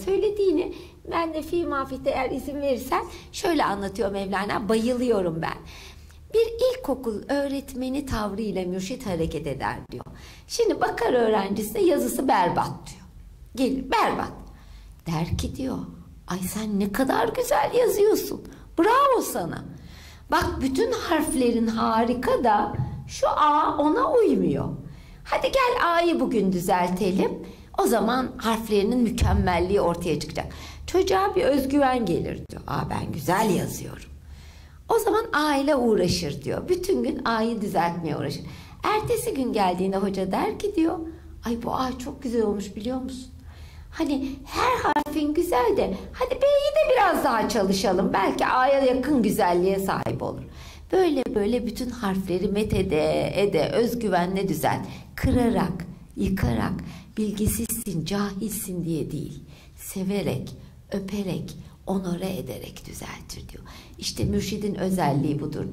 söylediğini ben de fi mafite eğer izin verirsen şöyle anlatıyor Mevlana bayılıyorum ben. Bir ilkokul öğretmeni tavrıyla mürşit hareket eder diyor. Şimdi bakar öğrencisine yazısı berbat diyor. Gelir berbat. Der ki diyor ay sen ne kadar güzel yazıyorsun. Bravo sana. Bak bütün harflerin harika da şu A ona uymuyor. Hadi gel A'yı bugün düzeltelim. O zaman harflerinin mükemmelliği ortaya çıkacak. Çocuğa bir özgüven gelir diyor. Aa ben güzel yazıyorum. O zaman A ile uğraşır diyor. Bütün gün A'yı düzeltmeye uğraşır. Ertesi gün geldiğinde hoca der ki diyor. Ay bu A çok güzel olmuş biliyor musun? Hani her harfin güzel de hadi B'yi de biraz daha çalışalım. Belki A'ya yakın güzelliğe sahip olur. Böyle böyle bütün harfleri methede ede özgüvenle düzelt. Kırarak, yıkarak, bilgisizsin, cahilsin diye değil. Severek, öperek, onore ederek düzeltir diyor. İşte mürşidin özelliği budur diyor.